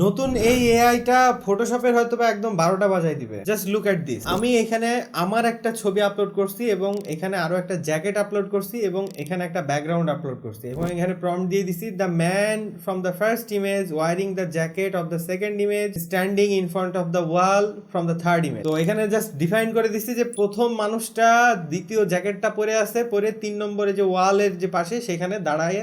নতুন এই এআইটা ফটোশপের হয়তো বা একদম বারোটা বাজাই দিবে। জাস্ট লুক এট দিস আমি এখানে আমার একটা ছবি আপলোড করছি এবং এখানে আরও একটা জ্যাকেট আপলোড করছি এবং এখানে একটা ব্যাকগ্রাউন্ড আপলোড করছি এবং এখানে প্রম দিয়ে দিছি the man from the first image wearing the jacket of the second image standing in front of the wall from the third image তো এখানে জাস্ট ডিফাইন করে দিছি যে প্রথম মানুষটা দ্বিতীয় জ্যাকেটটা পরে আছে, পরে তিন নম্বরে যে ওয়ালের যে পাশে, সেখানে দাঁড়ায়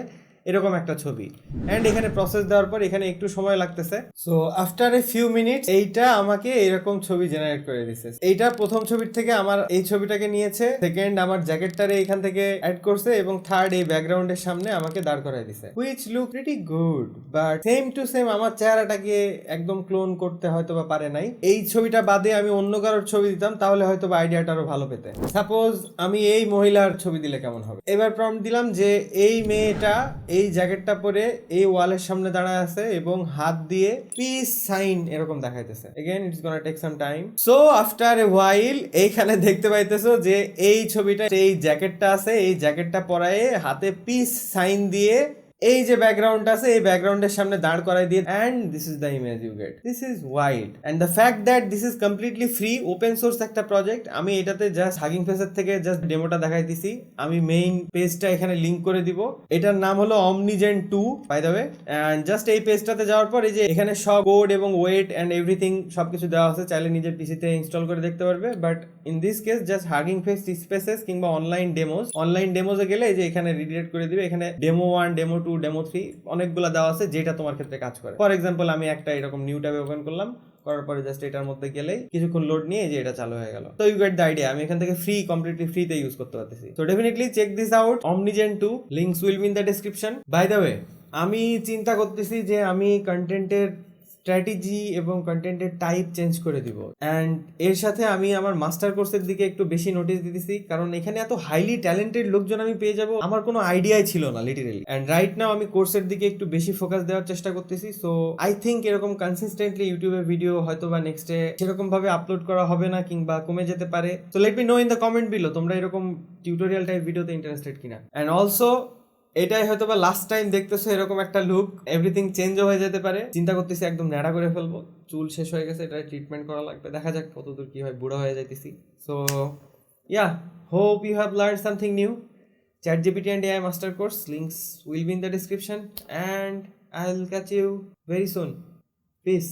এরকম একটা ছবি। এন্ড এখানে প্রসেস দেওয়ার পর এখানে একটু সময় লাগতেছে। So after a few minute এইটা আমাকে এরকম ছবি জেনারেট করে দিছে। এইটা প্রথম ছবির থেকে আমার এই ছবিটাকে নিয়েছে। সেকেন্ড আমার জ্যাকেটটারে এখান থেকে অ্যাড করছে এবং থার্ড এই ব্যাকগ্রাউন্ডের সামনে আমাকে দাঁড় করাই দিছে। Which look pretty good but same to same আমার চেহারাটাকে একদম ক্লোন করতে হয়তো বা পারে নাই। এই ছবিটা বাদে আমি অন্য কারোর ছবি দিতাম, তাহলে হয়তো বা আইডিয়াটা আরও ভালো পেতে। সাপোজ আমি এই মহিলার ছবি দিলে কেমন হবে? এবার প্রম্পট দিলাম যে এই মেয়েটা এই জ্যাকেটটা পরে এই ওয়ালের সামনে দাঁড়ায় আছে এবং হাত দিয়ে পিস সাইন এরকম দেখাইতেছে। Again it's gonna take some time so after a while এইখানে দেখতে পাইতেছো যে এই ছবিটা, এই জ্যাকেটটা আছে, এই জ্যাকেটটা পরায়ে হাতে পিস সাইন দিয়ে এই যে ব্যাকগ্রাউন্ড আছে, এই ব্যাকগ্রাউন্ডের সামনে দাঁড় করাই দিয়ে and this is the image you get this is wild and the fact that this is completely free open source একটা প্রজেক্ট আমি এটাতে জাস্ট হাগিং ফেসের থেকে জাস্ট ডেমোটা দেখাই দিছি। আমি মেইন পেজটা এখানে লিংক করে দিব। এটার নাম হলো OmniGen two by the way and just এই পেজটাতে যাওয়ার পর, এই যে এখানে সব কোড এবং ওয়েট অ্যান্ড এভরিথিং সবকিছু দেওয়া আছে, চাইলে নিজের পিসিতে ইনস্টল করে দেখতে পারবে। But in this case just Hugging Face spaces কিংবা অনলাইন ডেমোস অনলাইন ডেমোসে গেলে এই যে এখানে রিডিরেক্ট করে দিবে। এখানে demo one demo two demo three অনেকগুলো দেওয়া আছে যেটা তোমার ক্ষেত্রে কাজ করে। ফর এক্সাম্পল আমি একটা এরকম নিউ ট্যাবে ওপেন করলাম, করার পরে জাস্ট এটার মধ্যে গেলেই কিছুক্ষণ লোড নিয়ে যে এটা চালু হয়ে গেল। তো ইউ গেট দ্য আইডিয়া আমি এখান থেকে ফ্রি কমপ্লিটলি ফ্রিতে ইউজ করতে পারতেছি। তো definitely check this out OmniGen two links will be in the description by the way আমি চিন্তা করতেছি যে আমি কন্টেন্টের স্ট্র্যাটেজি এবং কন্টেন্টের টাইপ চেঞ্জ করে দিব। অ্যান্ড এর সাথে আমি আমার মাস্টার কোর্সের দিকে একটু বেশি নোটিস দিতেছি, কারণ এখানে এত হাইলি ট্যালেন্টেড লোকজন আমি পেয়ে যাব, আমার কোনো আইডিয়াই ছিল না লিটারেলি অ্যান্ড রাইট নাও আমি কোর্সের দিকে একটু বেশি ফোকাস দেওয়ার চেষ্টা করতেছি সো আই থিঙ্ক এরকম কনসিস্টেন্টলি ইউটিউবে ভিডিও হয়তো বা নেক্সটে সেরকম ভাবে আপলোড করা হবে না কিংবা কমে যেতে পারে। তো let me know in the comment below তোমরা এরকম টিউটোরিয়াল টাইপ ভিডিওতে ইন্টারেস্টেড কিনা। অ্যান্ড অলসো এটাই হয়তো বা লাস্ট টাইম দেখতেছো এরকম একটা লুক এভরিথিং চেঞ্জও হয়ে যেতে পারে। চিন্তা করতেছি একদম ন্যাড়া করে ফেলব। চুল শেষ হয়ে গেছে, এটা ট্রিটমেন্ট করা লাগবে। দেখা যাক কতদূর কি হয়, বুড়ো হয়ে যাইতেছি। So yeah hope you have learn something new ChatGPT and AI master course links will be in the description and I will catch you very soon peace